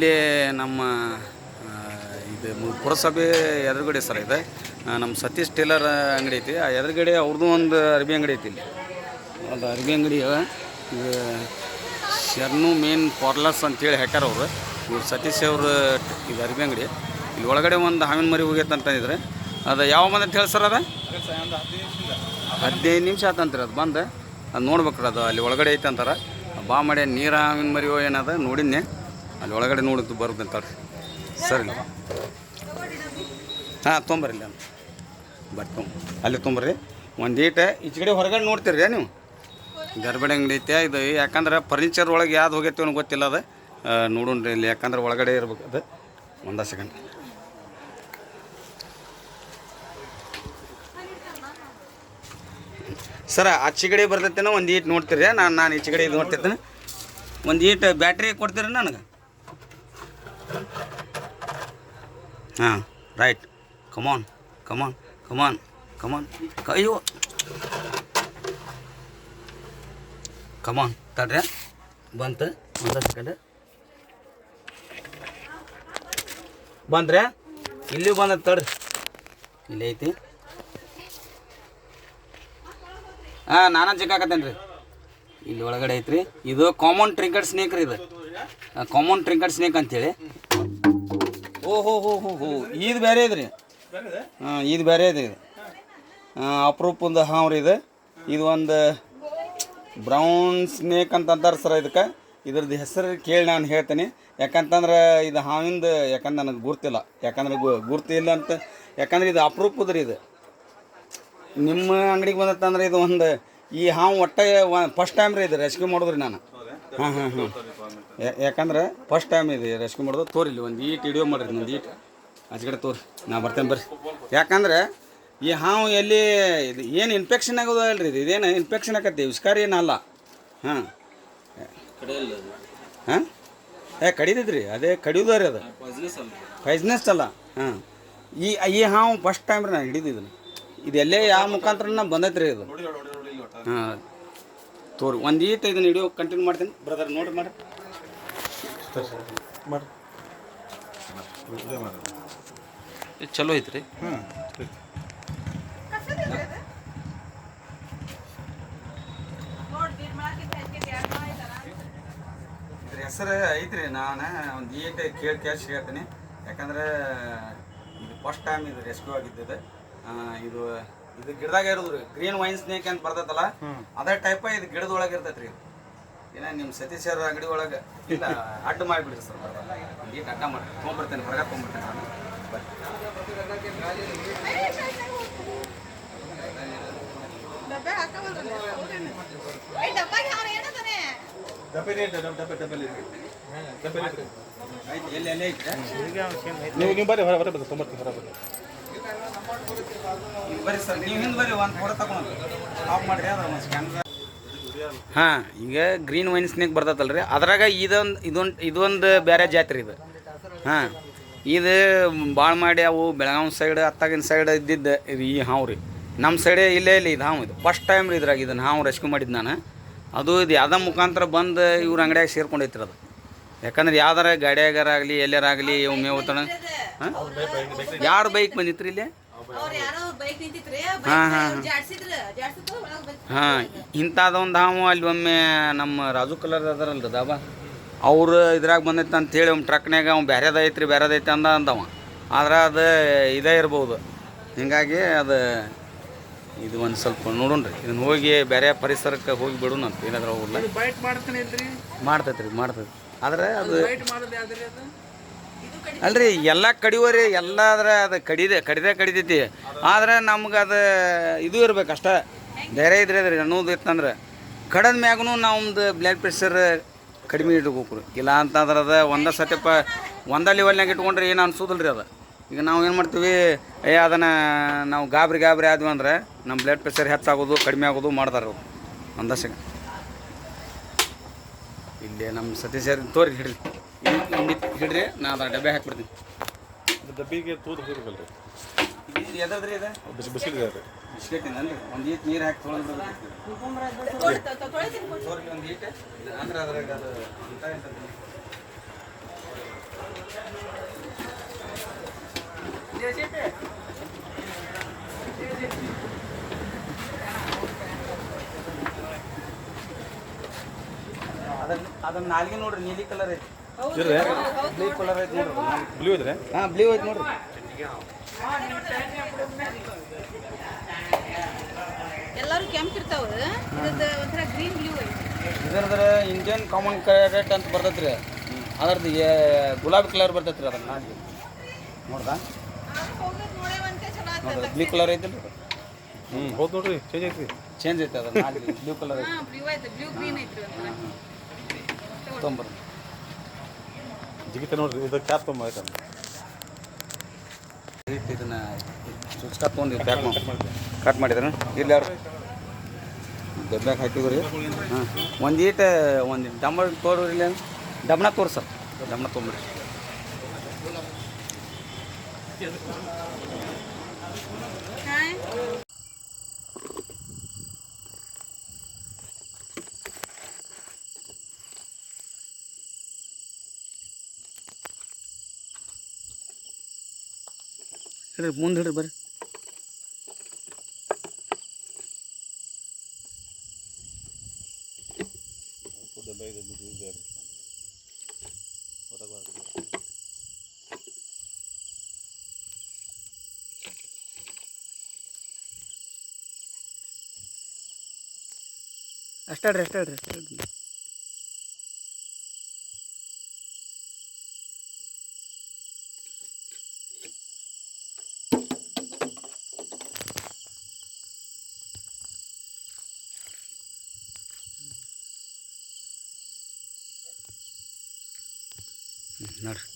ಇಲ್ಲಿ ನಮ್ಮ ಇದು ಪುರಸಭೆ ಎದುರುಗಡೆ ಸರ್ ಇದೆ. ನಮ್ಮ ಸತೀಶ್ ಟೇಲರ್ ಅಂಗಡಿ ಐತಿ. ಆ ಎದುರುಗಡೆ ಅವ್ರದ್ದು ಒಂದು ಅರ್ಬಿ ಅಂಗಡಿ ಐತಿ ಇಲ್ಲಿ. ಒಂದು ಅರ್ಬಿ ಅಂಗಡಿ ಇದು ಶರ್ನು ಮೇನ್ ಪಾರ್ಲರ್ಸ್ ಅಂತೇಳಿ ಹಾಕ್ಯಾರ ಅವರು. ಇವ್ರು ಸತೀಶ್ ಅವರು ಇದು ಅರ್ಬಿ ಅಂಗಡಿ. ಇಲ್ಲಿ ಒಳಗಡೆ ಒಂದು ಹಾವಿನ ಮರಿ ಹೋಗೈತೆ ಅಂತಂದಿದ್ರೆ ಅದು ಯಾವ ಬಂದ ಹೇಳಿ ಸರ್ ಅದು? ಹದಿನೈದು ನಿಮಿಷ ಆತಂತ್ರಿ ಅದು ಬಂದು. ಅದು ನೋಡ್ಬೇಕ್ರಿ ಅದು. ಅಲ್ಲಿ ಒಳಗಡೆ ಐತೆ ಅಂತಾರೆ. ಬಾ ಮಾಡಿ ನೀರು ಹಾವಿನ ಮರಿಯೋ ಏನದ ನೋಡಿದ್ನೆ. ಅಲ್ಲಿ ಒಳಗಡೆ ನೋಡಿದ್ದು ಬರುತ್ತೆ ಅಂತ ಸರಿ. ಹಾಂ ತೊಂಬರ್ರಿ ಇಲ್ಲ. ಬರ್ತು ತೊಂಬ ಅಲ್ಲಿ ತೊಂಬರ್ರಿ ಒಂದು ಈಟ ಈಚೆ ಕಡೆ ಹೊರಗಡೆ ನೋಡ್ತೀರಿ ನೀವು. ಗರ್ಭಡೆ ಅಂಗಡಿ ಐತೆ, ಇದು ಯಾಕಂದ್ರೆ ಫರ್ನಿಚರ್ ಒಳಗೆ ಯಾವ್ದು ಹೋಗೈತಿ ಅವ್ನಿಗೆ ಗೊತ್ತಿಲ್ಲ ಅದು. ನೋಡೋಣ್ರಿ ಇಲ್ಲಿ, ಯಾಕಂದ್ರೆ ಒಳಗಡೆ ಇರ್ಬೇಕು ಅದು. ಒಂದ ಸೆಕೆಂಡ್ ಸರ ಆಚೆ ಕಡೆ ಬರ್ತೈತೇನೋ ಒಂದು ಈಟ್ ನೋಡ್ತೀರಿ ನಾನು ನಾನು ಈಚೆ ಕಡೆ ಇದು ನೋಡ್ತಿರ್ತೇನೆ. ಒಂದು ಈಟ್ ಬ್ಯಾಟ್ರಿ ಕೊಡ್ತೀರಿ ನನಗೆ? ಹಾಂ right come on come on come on come on ಅಯ್ಯೋ. ಕಮಾನ್ ತಡ್ರಿ. ಬಂತು ಒಂದು ಸೆಕೆಂಡ್ ಬಂದ್ರೆ ಇಲ್ಲಿ ಬಂದ ತಡ್ರಿ. ಇಲ್ಲಿ ಐತಿ. ಹಾಂ ನಾನಾ ಚಿಕ್ಕಾಕತ್ತೇನೆ ರೀ. ಇಲ್ಲಿ ಒಳಗಡೆ ಐತ್ರಿ. ಇದು ಕಾಮನ್ ಟ್ರಿಂಕಟ್ ಸ್ನೇಕ್ ರೀ ಇದು. ಕಾಮನ್ ಟ್ರಿಂಕಟ್ ಸ್ನೇಕ್ ಅಂತೇಳಿ. ಓ, ಹೋ ಹೋ ಹೋ ಹೋ. ಇದು ಬೇರೆ ಇದ್ರಿ ಹಾಂ ಇದು ಬೇರೆ ಇದೆ. ಇದು ಅಪರೂಪದ ಹಾವು ರೀ ಇದು. ಇದು ಒಂದು ಬ್ರೌನ್ ಸ್ನೇಕ್ ಅಂತ ಅಂತಾರೆ ಸರ್ ಇದಕ್ಕೆ. ಇದ್ರದ್ದು ಹೆಸರು ಕೇಳಿ ನಾನು ಹೇಳ್ತೀನಿ. ಯಾಕಂತಂದ್ರೆ ಇದು ಹಾವಿಂದ, ಯಾಕಂದ್ರೆ ನನಗೆ ಗುರ್ತಿಲ್ಲ. ಯಾಕಂದ್ರೆ ಗು- ಗುರ್ತು ಇಲ್ಲ ಅಂತ. ಯಾಕಂದ್ರೆ ಇದು ಅಪರೂಪದ ರೀ ಇದು. ನಿಮ್ಮ ಅಂಗಡಿಗೆ ಬಂದತ್ತಂದ್ರೆ ಇದು ಒಂದು ಈ ಹಾವು ಒಟ್ಟೆ ಫಸ್ಟ್ ಟೈಮ್ ರೀ ಇದು ರೆಸ್ಕ್ಯೂ ಮಾಡಿದ್ರಿ ನಾನು. ಹಾಂ ಹಾಂ ಹಾಂ ಯಾಕಂದ್ರೆ ಫಸ್ಟ್ ಟೈಮ್ ಇದೆ ರೆಸ್ಕ್ಯೂ ಮಾಡೋದು. ತೋರಿ ಇಲ್ಲಿ ಒಂದು ಈಟ್ ವಿಡಿಯೋ ಮಾಡ್ರಿ ಒಂದು ಈಟ್. ಆಚೆ ತೋರಿ, ನಾ ಬರ್ತೇನೆ ಬರ್ರಿ. ಯಾಕಂದ್ರೆ ಈ ಹಾವು ಎಲ್ಲಿ ಇದು ಏನು ಇನ್ಫೆಕ್ಷನ್ ಆಗೋದು ಅಲ್ರಿ ಇದು. ಇದೇನು ಇನ್ಫೆಕ್ಷನ್ ಆಗತ್ತೆ ವಿಷ್ಕಾರಿ ಏನಲ್ಲ ಹಾಂ. ಹಾಂ? ಏ ಕಡಿದಿದ್ರಿ ಅದೇ ಕಡಿಯೋದು ರೀ ಅದು. ಫೈಸ್ನೆಸ್ ಅಲ್ಲ. ಹಾಂ. ಈ ಈ ಹಾವು ಫಸ್ಟ್ ಟೈಮ್ ರೀ ನಾನು ಹಿಡಿದಿದ್ದೀನಿ ಇದು ಎಲ್ಲೇ ಯಾವ ಮುಖಾಂತರ ಬಂದೈತ್ರಿ ಇದು. ಹಾಂ. ತೋರಿ ಒಂದು ಈಟ್ ಇದನ್ನ ವಿಡಿಯೋ ಕಂಟಿನ್ಯೂ ಮಾಡ್ತೀನಿ. ಬ್ರದರ್ ನೋಡಿ ಮಾಡಿ. ಇದು ಚಲೋ ಐತ್ರಿ. ಇದ್ರ ಹೆಸರು ಐತ್ರಿ ನಾನು ಒಂದು ಈಟ್ ಕೇಳಿ ಕೇಳಿ ಹೇಳ್ತೀನಿ ಯಾಕಂದ್ರೆ ಇದು ಫಸ್ಟ್ ಟೈಮ್ ಇದು ರೆಸ್ಕ್ಯೂ ಆಗಿದ್ದು ಆ, ಇದು ಇದು ಗಿಡದಾಗ ಇರೋದು ರೀ. ಗ್ರೀನ್ ವೈನ್ ಸ್ನೇಕ್ ಅಂತ ಬರ್ತೈತಲ್ಲ ಅದೇ ಟೈಪ್ ಇದು ಗಿಡದೊಳಗೆ ಇರ್ತೈತ್ರಿ. ಇದು ಏನ ನಿಮ್ಮ ಸತೀಶ್ ಅವ್ರ ಅಂಗಡಿ ಒಳಗೆ ಇಲ್ಲ ಅಡ್ಡ ಮಾಡಿಬಿಡ್ರಿ ಸರ್ ಈಟ್ ಅಡ್ಡ ಮಾಡಿ ತೊಗೊಂಬರ್ತೇನೆ ಹೊರಗೆ ತೊಗೊಂಬರ್ತೇನೆ ನಾನು. ನೀವು ನೀವು ಬರ್ರಿ ಹೊರ ಹೊರ ಬರ್ರಿ ತೊಂಬರ್ತೀನಿ ಹೊರ ಬರ್ರಿ. ಬರ್ರಿ ಸರ್ ಹಾಂ ಈಗ ಗ್ರೀನ್ ವೈನ್ ಸ್ನೇಕ್ ರೀ ಅದ್ರಾಗ ಇದೊಂದು ಇದೊಂದು ಇದೊಂದು ಬೇರೆ ಜಾತ್ರೆ ಇದು. ಹಾಂ, ಇದು ಭಾಳ ಮಾಡಿ ಅವು ಬೆಳಗಾವಿ ಸೈಡ್ ಅತ್ತಾಗಿನ ಸೈಡ್ ಇದ್ದಿದ್ದು ಇದು ಈ ಹಾವು ರೀ. ನಮ್ಮ ಸೈಡೇ ಇಲ್ಲೇ ಇಲ್ಲ ಇದು ಹಾವು ಇದು. ಫಸ್ಟ್ ಟೈಮ್ ರೀ ಇದ್ರಾಗ ಇದನ್ನು ಹಾವು ರೆಸ್ಕ್ಯೂ ಮಾಡಿದ್ದು ನಾನು. ಅದು ಇದು ಯಾವ್ದೋ ಮುಖಾಂತರ ಬಂದು ಇವ್ರ ಅಂಗಡಿಯಾಗ ಸೇರ್ಕೊಂಡೈತ್ರಿ ಅದು. ಯಾಕಂದ್ರೆ ಯಾವ್ದಾರ ಗಾಡಿಯಾಗಾರಾಗಲಿ ಎಲ್ಲಾರಾಗಲಿ ಇವು ಮೇವು ತಣ ಹಾಂ? ಯಾರು ಬೈಕ್ ಬಂದಿತ್ರಿ ಇಲ್ಲಿ? ಹಾಂ, ಹಾಂ, ಹಾಂ. ಇಂಥದ್ದೊಂದು ಹಾವು ಅಲ್ಲಿ ಒಮ್ಮೆ ನಮ್ಮ ರಾಜು ಕಲರ್ ಅದರಲ್ರಿ ದಾಬಾ. ಅವ್ರು ಇದ್ರಾಗ ಬಂದೈತೆ ಅಂತೇಳಿ ಅವ್ನು ಟ್ರಕ್ನ್ಯಾಗ ಅವ್ನು ಬೇರೆದು ಐತ್ರಿ ಬೇರೆದು ಐತೆ ಅಂದ ಅಂದವ. ಆದ್ರೆ ಅದು ಇದೇ ಇರ್ಬೋದು. ಹಿಂಗಾಗಿ ಅದು ಇದು ಒಂದು ಸ್ವಲ್ಪ ನೋಡೋಣ್ರಿ. ಇದನ್ನ ಹೋಗಿ ಬೇರೆ ಪರಿಸರಕ್ಕೆ ಹೋಗಿ ಬಿಡೋಣ ಅಂತ. ಏನಾದ್ರೂ ಹೋಗಲ್ಲ ಮಾಡ್ತೈತ್ರಿ ರೀ ಮಾಡ್ತೈತೆ ಆದರೆ ಅದು? ಅಲ್ರಿ ಎಲ್ಲ ಕಡಿವರಿ ಎಲ್ಲ ಅದ್ರ ಅದು ಕಡಿದೆ ಕಡಿದೆ ಕಡಿತೈತಿ. ಆದ್ರೆ ನಮ್ಗೆ ಅದು ಇದು ಇರ್ಬೇಕು ಅಷ್ಟೇ. ಧೈರ್ಯ ಇದ್ರೆ ಅದ್ರಿ ಅನ್ನೋದು ಇತ್ತಂದ್ರೆ. ಕಡದ ಮ್ಯಾಗೂ ನಮ್ದು ಬ್ಲಡ್ ಪ್ರೆಷರ್ ಕಡಿಮೆ ಇಟ್ಕೋಕ್ರಿ ಇಲ್ಲ ಅಂತಂದ್ರೆ ಅದು ಒಂದೇ ಸತ್ಯಪ್ಪ ಒಂದೇ ಲೆವೆಲ್ನಾಗ ಇಟ್ಕೊಂಡ್ರೆ ಏನು ಅನ್ಸೋದಿಲ್ಲ ರೀ ಅದು. ಈಗ ನಾವು ಏನು ಮಾಡ್ತೀವಿ ಏ ಅದನ್ನು ನಾವು ಗಾಬರಿ ಗಾಬರಿ ಆದ್ವಿ ಅಂದ್ರೆ ನಮ್ಮ ಬ್ಲಡ್ ಪ್ರೆಷರ್ ಹೆಚ್ಚಾಗೋದು ಕಡಿಮೆ ಆಗೋದು ಮಾಡ್ತಾರೆ ಅವರು. ಒಂದಷ್ಟು ಇಲ್ಲೇ ನಮ್ಮ ಸತೀಶ್ ತೋರಿ ಹಿಡ್ರಿ. ಹಿಡ್ರಿ ನಾ ಅದರ ಡಬ್ಬೆ ಹಾಕ್ಬಿಡ್ತೀನಿ. ಡಬ್ಬಿಗೆ ತೂತು ಹಾಕಿರ್ಬಲ್ರಿ ಇದು ಇದೆ? ಅದು ಒಂದು ಈಟ್ ನೀರು ಹಾಕಿ ಒಂದು ಈಟ್. ಅಂದ್ರೆ ಅದ್ರಾಗ ಅದು ಅದನ್ನ ಅದನ್ನ ನಾಲ್ಗೆ ನೋಡ್ರಿ ನೀಲಿ ಕಲರ್ ಐತಿ. ಇರ್ರಿ ಬ್ಲೂ ಕಲರ್ ಐತೆ ನೋಡ್ರಿ ಬ್ಲೂ ಇದ್ರೆ? ಹಾಂ ಬ್ಲೂ ಐತಿ ನೋಡ್ರಿ. ಎಲ್ಲರೂ ಕೆಂಪಿರ್ತಾವ ಇರ್ತಾವ ಒಂಥರ ಗ್ರೀನ್ ಬ್ಲೂ ಐತಿ. ಇದ್ರದ್ರ ಇಂಡಿಯನ್ ಕಾಮನ್ ಕ್ಯಾರೆಟ್ ಅಂತ ಬರ್ತೈತೆ ರೀ ಅದ್ರದ್ದು ಏ- ಗುಲಾಬಿ ಕಲರ್ ಬರ್ತೈತೆ ರೀ ಅದನ್ನ ನಾಲ್ಗೆ ನೋಡ್ದಾ ನೋಡ್ರಿ ಬ್ಲೂ ಕಲರ್ ಐತಿ ಹ್ಞೂ ಹೌದು ನೋಡ್ರಿ ಚೇಂಜ್ ಐತಿ ಚೇಂಜ್ ಐತೆ ಅದನ್ನ ನಾಲ್ಗೆ ಬ್ಲೂ ಕಲರ್ ಐತಿ. ಬ್ಲೂ ಐತೆ ಬ್ಲೂ ಗ್ರೀನ್ ಐತ್ರಿ ಒಂಥರ. ತೊಂಬರ್ರಿ ಜಿಗಿತ ನೋಡ್ರಿ ಇದು ಕ್ಯಾಪ್ ಇಟ್ಟು ಇದನ್ನ ಸುಚ್ಕ ತೊಗೊಂಡು ಪ್ಯಾಕ್ ಮಾಡಿ ಕಟ್ ಮಾಡಿದ್ರೆ ಇಲ್ಲಿ ಯಾರು? ಡಬ್ಬ್ಯಾಗ ಹಾಕಿದ್ರಿ. ಹಾಂ. ಒಂದು ಈಟ ಒಂದು ಡಂಬ ತೋರಿ ಡಮ್ಮನ ಡಬ್ನ ತೋರಿ ಸರ್. ಡಬ್ನ ತೊಗೊಂಬಿಡ್ರಿ ಹಿಡ್ರಿ ಮುಂದೆ ಹಿಡ್ರಿ ಬರ್ರಿ. ಅಷ್ಟೇ ರೀ ಅಷ್ಟೇ ರೀ ಅಷ್ಟೇ ರೀ ನೋಡ್ರಿ